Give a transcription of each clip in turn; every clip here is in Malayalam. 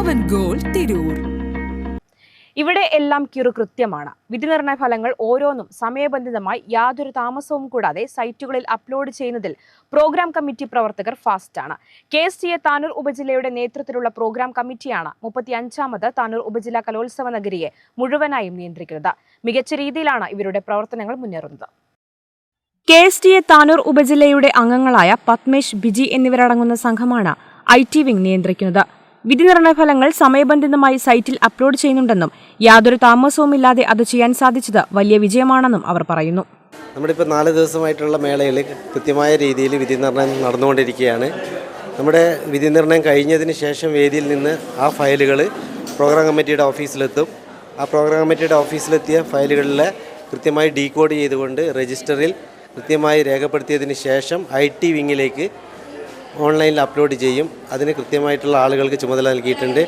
പവൻ ഗോൾ തിരൂർ ഇവിടെ എല്ലാം കിറു കൃത്യമാണ്. വിധിനിർണയ ഫലങ്ങൾ ഓരോന്നും സമയബന്ധിതമായി യാതൊരു താമസവും കൂടാതെ സൈറ്റുകളിൽ അപ്ലോഡ് ചെയ്യുന്നതിൽ പ്രോഗ്രാം കമ്മിറ്റി പ്രവർത്തകർ ഫാസ്റ്റാണ്. K S T A Tanur ഉപജില്ലയുടെ നേതൃത്വത്തിലുള്ള പ്രോഗ്രാം കമ്മിറ്റിയാണ് മുപ്പത്തി അഞ്ചാമത് താനൂർ ഉപജില്ലാ കലോത്സവ നഗരിയെ മുഴുവനായും നിയന്ത്രിക്കുന്നത്. മികച്ച രീതിയിലാണ് ഇവരുടെ പ്രവർത്തനങ്ങൾ മുന്നേറുന്നത്. K S T A Tanur ഉപജില്ലയുടെ അംഗങ്ങളായ പത്മേഷ് ബിജി എന്നിവരടങ്ങുന്ന സംഘമാണ് ഐ ടി വിംഗ് നിയന്ത്രിക്കുന്നത്. വിധിനിർണയ ഫലങ്ങൾ സമയബന്ധിതമായി സൈറ്റിൽ അപ്ലോഡ് ചെയ്യുന്നുണ്ടെന്നും യാതൊരു താമസവുമില്ലാതെ അത് ചെയ്യാൻ സാധിച്ചത് വലിയ വിജയമാണെന്നും അവർ പറയുന്നു. നമ്മുടെ ഇപ്പോൾ നാല് ദിവസമായിട്ടുള്ള മേളയിൽ കൃത്യമായ രീതിയിൽ വിധി നിർണയം നടന്നുകൊണ്ടിരിക്കുകയാണ്. നമ്മുടെ വിധി നിർണയം കഴിഞ്ഞതിന് ശേഷം വേദിയിൽ നിന്ന് ആ ഫയലുകൾ പ്രോഗ്രാം കമ്മിറ്റിയുടെ ഓഫീസിലെത്തും. ആ പ്രോഗ്രാം കമ്മിറ്റിയുടെ ഓഫീസിലെത്തിയ ഫയലുകളിലെ കൃത്യമായി ഡീകോഡ് ചെയ്തുകൊണ്ട് രജിസ്റ്ററിൽ കൃത്യമായി രേഖപ്പെടുത്തിയതിന് ശേഷം ഐ ടി വിങ്ങിലേക്ക് ഓൺലൈനിൽ അപ്ലോഡ് ചെയ്യും. അതിന് കൃത്യമായിട്ടുള്ള ആളുകൾക്ക് ചുമതല നൽകിയിട്ടുണ്ട്.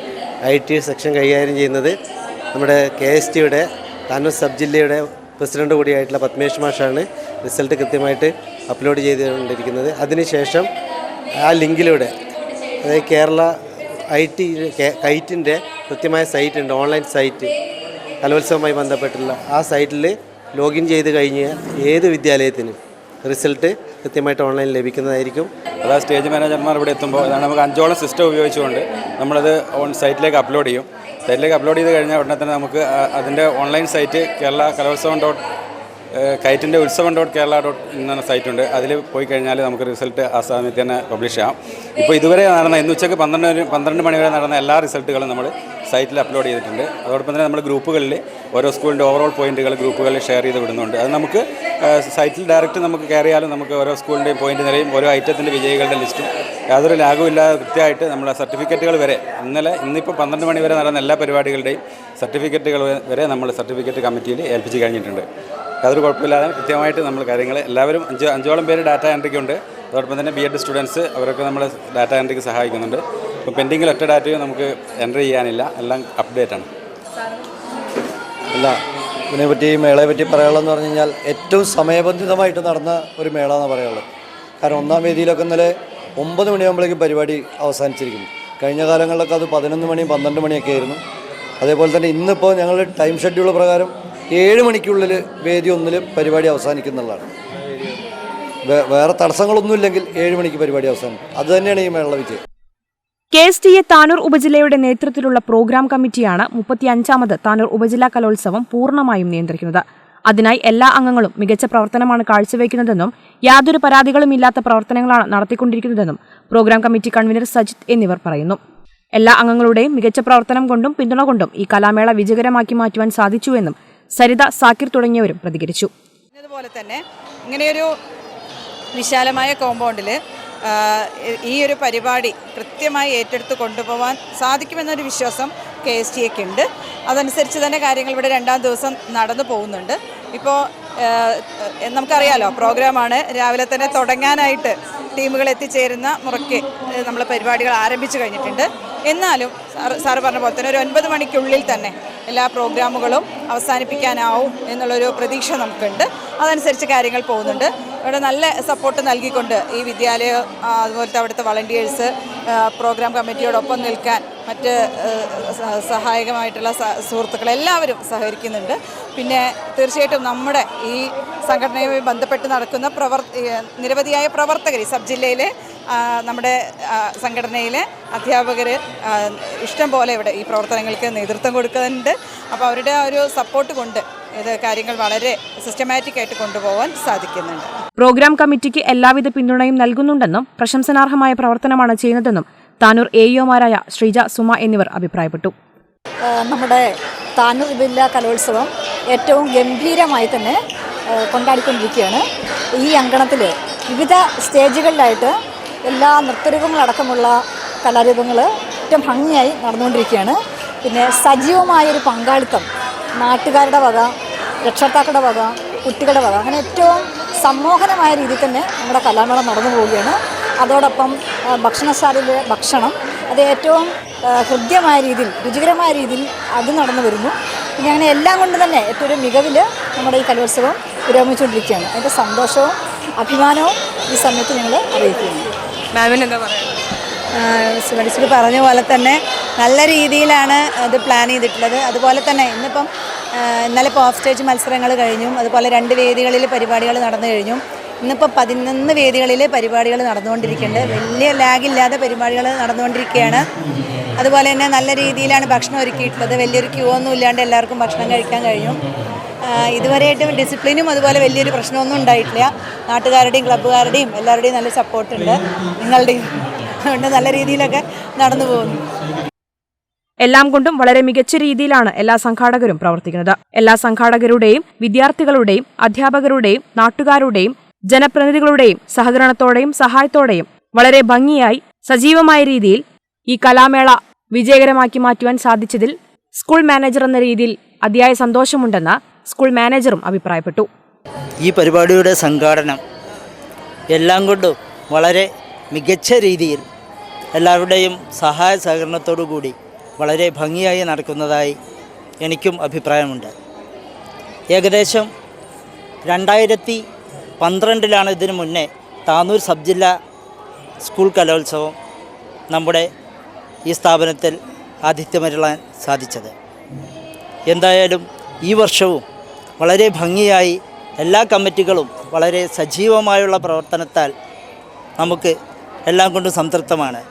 ഐ ടി സെക്ഷൻ കൈകാര്യം ചെയ്യുന്നത് നമ്മുടെ കെ എസ് ടിയുടെ താനൂർ സബ് ജില്ലയുടെ പ്രസിഡന്റ് കൂടിയായിട്ടുള്ള പത്മേഷ് മാഷാണ് റിസൾട്ട് കൃത്യമായിട്ട് അപ്ലോഡ് ചെയ്തുകൊണ്ടിരിക്കുന്നത്. അതിനുശേഷം ആ ലിങ്കിലൂടെ അതായത് കേരള ഐ ടി കൈറ്റിന്റെ കൃത്യമായ സൈറ്റ് ഉണ്ട് ഓൺലൈൻ സൈറ്റ് കലോത്സവവുമായി ബന്ധപ്പെട്ടുള്ള ആ സൈറ്റിൽ ലോഗിൻ ചെയ്ത് കഴിഞ്ഞാൽ ഏത് വിദ്യാലയത്തിനും റിസൾട്ട് കൃത്യമായിട്ട് ഓൺലൈനിൽ ലഭിക്കുന്നതായിരിക്കും. അതായത് സ്റ്റേജ് മാനേജർമാർ ഇവിടെ എത്തുമ്പോൾ അതാണ് നമുക്ക് അഞ്ചോളം സിസ്റ്റം ഉപയോഗിച്ചുകൊണ്ട് നമ്മളത് ഓൺ സൈറ്റിലേക്ക് അപ്ലോഡ് ചെയ്യും. സൈറ്റിലേക്ക് അപ്ലോഡ് ചെയ്ത് കഴിഞ്ഞാൽ ഉടനെ തന്നെ നമുക്ക് അതിന്റെ ഓൺലൈൻ സൈറ്റ് കേരള കലോത്സവം ഡോട്ട് കൈറ്റിന്റെ ഉത്സവം ഡോട്ട് കേരള ഡോട്ട് എന്ന സൈറ്റ് ഉണ്ട് അതിൽ പോയി കഴിഞ്ഞാൽ നമുക്ക് റിസൾട്ട് ആ സമയത്ത് തന്നെ പബ്ലിഷ് ചെയ്യാം. ഇപ്പോൾ ഇതുവരെ നടന്ന ഇന്ന് ഉച്ചയ്ക്ക് പന്ത്രണ്ട് പന്ത്രണ്ട് മണി വരെ നടന്ന എല്ലാ റിസൾട്ടുകളും നമ്മൾ സൈറ്റിൽ അപ്ലോഡ് ചെയ്തിട്ടുണ്ട്. അതോടൊപ്പം തന്നെ നമ്മൾ ഗ്രൂപ്പുകളിൽ ഓരോ സ്കൂളിന്റെ ഓവറോൾ പോയിന്റുകൾ ഗ്രൂപ്പുകളിൽ ഷെയർ ചെയ്ത് വിടുന്നുണ്ട്. അത് നമുക്ക് സൈറ്റിൽ ഡയറക്റ്റ് നമുക്ക് കയറിയാലും നമുക്ക് ഓരോ സ്കൂളിന്റെയും പോയിന്റ് നിലയും ഓരോ ഐറ്റത്തിന്റെ വിജയികളുടെ ലിസ്റ്റും യാതൊരു ലാഗും ഇല്ലാതെ കൃത്യമായിട്ട് നമ്മൾ സർട്ടിഫിക്കറ്റുകൾ വരെ ഇന്നലെ ഇന്നിപ്പോൾ പന്ത്രണ്ട് മണി വരെ നടന്ന എല്ലാ പരിപാടികളുടെയും സർട്ടിഫിക്കറ്റുകൾ വരെ നമ്മൾ സർട്ടിഫിക്കറ്റ് കമ്മിറ്റിയിൽ ഏൽപ്പിച്ച് കഴിഞ്ഞിട്ടുണ്ട്. യാതൊരു കുഴപ്പമില്ലാതെ കൃത്യമായിട്ട് നമ്മൾ കാര്യങ്ങൾ എല്ലാവരും അഞ്ച് അഞ്ചോളം പേര് ഡാറ്റ എൻട്രിക്ക് ഉണ്ട് അതോടൊപ്പം തന്നെ ബി എഡ് സ്റ്റുഡൻസ് അവരൊക്കെ നമ്മൾ ഡാറ്റ എൻട്രിക്ക് സഹായിക്കുന്നുണ്ട്. ഇപ്പോൾ പെൻഡിങ്ങിൽ ഒറ്റ ഡാറ്റയും നമുക്ക് എൻട്രി ചെയ്യാനില്ല. എല്ലാം അപ്ഡേറ്റ് ആണ്. അല്ല ഇതിനെപ്പറ്റി ഈ മേളയെ പറ്റി പറയാനുള്ളതെന്ന് പറഞ്ഞു കഴിഞ്ഞാൽ ഏറ്റവും സമയബന്ധിതമായിട്ട് നടന്ന ഒരു മേള എന്ന് പറയാനുള്ളത്. കാരണം ഒന്നാം വേദിയിലൊക്കെ ഇന്നലെ ഒമ്പത് മണിയാകുമ്പോഴേക്കും പരിപാടി അവസാനിച്ചിരിക്കുന്നു. കഴിഞ്ഞ കാലങ്ങളിലൊക്കെ അത് പതിനൊന്ന് മണി പന്ത്രണ്ട് മണിയൊക്കെ ആയിരുന്നു. അതേപോലെ തന്നെ ഇന്നിപ്പോൾ ഞങ്ങൾ ടൈം ഷെഡ്യൂൾ പ്രകാരം ഏഴ് മണിക്കുള്ളിൽ വേദി ഒന്നിൽ പരിപാടി അവസാനിക്കുന്നുള്ളതാണ്. വേറെ തടസ്സങ്ങളൊന്നുമില്ലെങ്കിൽ ഏഴ് മണിക്ക് പരിപാടി അവസാനിക്കും അത് തന്നെയാണ് ഈ മേള വിജയം. K S T A Tanur ഉപജില്ലയുടെ നേതൃത്വത്തിലുള്ള പ്രോഗ്രാം കമ്മിറ്റിയാണ് മുപ്പത്തിയഞ്ചാമത് താനൂർ ഉപജില്ലാ കലോത്സവം പൂർണമായും നിയന്ത്രിക്കുന്നത്. അതിനായി എല്ലാ അംഗങ്ങളും മികച്ച പ്രവർത്തനമാണ് കാഴ്ചവെക്കുന്നതെന്നും യാതൊരു പരാതികളും ഇല്ലാത്ത പ്രവർത്തനങ്ങളാണ് നടത്തിക്കൊണ്ടിരിക്കുന്നതെന്നും പ്രോഗ്രാം കമ്മിറ്റി കൺവീനർ സജിത് എന്നിവർ പറയുന്നു. എല്ലാ അംഗങ്ങളുടെയും മികച്ച പ്രവർത്തനം കൊണ്ടും പിന്തുണ കൊണ്ടും ഈ കലാമേള വിജയകരമാക്കി മാറ്റുവാൻ സാധിച്ചുവെന്നും സരിത സാക്കിർ തുടങ്ങിയവരും പ്രതികരിച്ചു. അതുപോലെ തന്നെ ഇങ്ങനെയൊരു വിശാലമായ കോമ്പൗണ്ടിൽ ഈ ഒരു പരിപാടി കൃത്യമായി ഏറ്റെടുത്ത് കൊണ്ടുപോകാൻ സാധിക്കുമെന്നൊരു വിശ്വാസം കെ എസ് ടി എക്ക് ഉണ്ട്. അതനുസരിച്ച് തന്നെ കാര്യങ്ങൾ ഇവിടെ രണ്ടാം ദിവസം നടന്നു പോകുന്നുണ്ട്. ഇപ്പോൾ നമുക്കറിയാലോ പ്രോഗ്രാമാണ് രാവിലെ തന്നെ തുടങ്ങാനായിട്ട് ടീമുകൾ എത്തിച്ചേരുന്ന മുറയ്ക്ക് നമ്മൾ പരിപാടികൾ ആരംഭിച്ചു കഴിഞ്ഞിട്ടുണ്ട്. എന്നാലും സാറ് പറഞ്ഞ പോലെ തന്നെ ഒരു ഒൻപത് മണിക്കുള്ളിൽ തന്നെ എല്ലാ പ്രോഗ്രാമുകളും അവസാനിപ്പിക്കാനാവും എന്നുള്ളൊരു പ്രതീക്ഷ നമുക്കുണ്ട്. അതനുസരിച്ച് കാര്യങ്ങൾ പോകുന്നുണ്ട്. ഇവിടെ നല്ല സപ്പോർട്ട് നൽകിക്കൊണ്ട് ഈ വിദ്യാലയം അതുപോലത്തെ അവിടുത്തെ വളണ്ടിയേഴ്സ് പ്രോഗ്രാം കമ്മിറ്റിയോടൊപ്പം നിൽക്കാൻ മറ്റ് സഹായകമായിട്ടുള്ള സുഹൃത്തുക്കൾ എല്ലാവരും സഹകരിക്കുന്നുണ്ട്. പിന്നെ തീർച്ചയായിട്ടും നമ്മുടെ ഈ സംഘടനയുമായി ബന്ധപ്പെട്ട് നടക്കുന്ന പ്രവർ നിരവധിയായ പ്രവർത്തകർ സബ് ജില്ലയിലെ നമ്മുടെ സംഘടനയിലെ അധ്യാപകർ ഇഷ്ടം പോലെ ഇവിടെ ഈ പ്രവർത്തനങ്ങൾക്ക് നേതൃത്വം കൊടുക്കുന്നുണ്ട്. അപ്പോൾ അവരുടെ ആ ഒരു സപ്പോർട്ട് കൊണ്ട് ഇത് കാര്യങ്ങൾ വളരെ സിസ്റ്റമാറ്റിക് ആയിട്ട് കൊണ്ടുപോകാൻ സാധിക്കുന്നുണ്ട്. പ്രോഗ്രാം കമ്മിറ്റിക്ക് എല്ലാവിധ പിന്തുണയും നൽകുന്നുണ്ടെന്നും പ്രശംസനാർഹമായ പ്രവർത്തനമാണ് ചെയ്യുന്നതെന്നും താനൂർ എ ഇഒമാരായ ശ്രീജ സുമ എന്നിവർ അഭിപ്രായപ്പെട്ടു. നമ്മുടെ താനൂർ ജില്ലാ കലോത്സവം ഏറ്റവും ഗംഭീരമായി തന്നെ കൊണ്ടാടിക്കൊണ്ടിരിക്കുകയാണ്. ഈ അങ്കണത്തിൽ വിവിധ സ്റ്റേജുകളിലായിട്ട് എല്ലാ നൃത്തരൂപങ്ങളടക്കമുള്ള കലാരൂപങ്ങൾ ഏറ്റവും ഭംഗിയായി നടന്നുകൊണ്ടിരിക്കുകയാണ്. പിന്നെ സജീവമായൊരു പങ്കാളിത്തം നാട്ടുകാരുടെ വക രക്ഷകർത്താക്കളുടെ വക കുട്ടികളുടെ വക അങ്ങനെ ഏറ്റവും സമ്മോഹനമായ രീതിയിൽ തന്നെ നമ്മുടെ കലാമേള നടന്നു പോവുകയാണ്. അതോടൊപ്പം ഭക്ഷണശാലയിലെ ഭക്ഷണം അത് ഏറ്റവും ഹൃദ്യമായ രീതിയിൽ രുചികരമായ രീതിയിൽ അത് നടന്നു വരുന്നു. പിന്നെ അങ്ങനെ എല്ലാം കൊണ്ട് തന്നെ ഏറ്റവും ഒരു മികവിൽ നമ്മുടെ ഈ കലോത്സവം പുരോഗമിച്ചുകൊണ്ടിരിക്കുകയാണ്. അതിന്റെ സന്തോഷവും അഭിമാനവും ഈ സമയത്ത് ഞങ്ങൾ അറിയിക്കുകയാണ്. മാമിന് എന്താ പറയുക സുമരിശ്വരി പറഞ്ഞ പോലെ തന്നെ നല്ല രീതിയിലാണ് അത് പ്ലാൻ ചെയ്തിട്ടുള്ളത്. അതുപോലെ തന്നെ ഇന്നിപ്പം ഇന്നലെ ഇപ്പോൾ ഓഫ് സ്റ്റേജ് മത്സരങ്ങൾ കഴിഞ്ഞു അതുപോലെ രണ്ട് വേദികളിൽ പരിപാടികൾ നടന്നു കഴിഞ്ഞു. ഇന്നിപ്പോൾ പതിനൊന്ന് വേദികളിൽ പരിപാടികൾ നടന്നുകൊണ്ടിരിക്കുന്നുണ്ട്. വലിയ ലാഗില്ലാതെ പരിപാടികൾ നടന്നുകൊണ്ടിരിക്കുകയാണ്. അതുപോലെ തന്നെ നല്ല രീതിയിലാണ് ഭക്ഷണം ഒരുക്കിയിട്ടുള്ളത്. വലിയൊരു ക്യൂ ഒന്നും ഇല്ലാണ്ട് എല്ലാവർക്കും ഭക്ഷണം കഴിക്കാൻ കഴിഞ്ഞു. ഇതുവരെയായിട്ടും ഡിസിപ്ലിനും അതുപോലെ വലിയൊരു പ്രശ്നമൊന്നും ഉണ്ടായിട്ടില്ല. നാട്ടുകാരുടെയും ക്ലബ്ബുകാരുടെയും എല്ലാവരുടെയും നല്ല സപ്പോർട്ടുണ്ട് നിങ്ങളുടെയും അതുകൊണ്ട് നല്ല രീതിയിലൊക്കെ നടന്നു പോകുന്നു. എല്ലാം കൊണ്ടും വളരെ മികച്ച രീതിയിലാണ് എല്ലാ സംഘാടകരും പ്രവർത്തിക്കുന്നത്. എല്ലാ സംഘാടകരുടെയും വിദ്യാർത്ഥികളുടെയും അധ്യാപകരുടെയും നാട്ടുകാരുടെയും ജനപ്രതിനിധികളുടെയും സഹകരണത്തോടെയും സഹായത്തോടെയും വളരെ ഭംഗിയായി സജീവമായ രീതിയിൽ ഈ കലാമേള വിജയകരമാക്കി മാറ്റുവാൻ സാധിച്ചതിൽ സ്കൂൾ മാനേജർ എന്ന രീതിയിൽ അതിയായ സന്തോഷമുണ്ടെന്ന് സ്കൂൾ മാനേജറും അഭിപ്രായപ്പെട്ടു. ഈ പരിപാടിയുടെ സംഘാടനം എല്ലാം കൊണ്ടും വളരെ മികച്ച രീതിയിൽ എല്ലാവരുടെയും സഹായ സഹകരണത്തോടു കൂടി വളരെ ഭംഗിയായി നടക്കുന്നതായി എനിക്കും അഭിപ്രായമുണ്ട്. ഏകദേശം രണ്ടായിരത്തി പന്ത്രണ്ടിലാണ് ഇതിനു മുന്നേ താനൂർ സബ് ജില്ലാ സ്കൂൾ കലോത്സവം നമ്മുടെ ഈ സ്ഥാപനത്തിൽ ആതിഥ്യമരുളാൻ സാധിച്ചത്. എന്തായാലും ഈ വർഷവും വളരെ ഭംഗിയായി എല്ലാ കമ്മിറ്റികളും വളരെ സജീവമായുള്ള പ്രവർത്തനത്താൽ നമുക്ക് എല്ലാം കൊണ്ടും സംതൃപ്തമാണ്.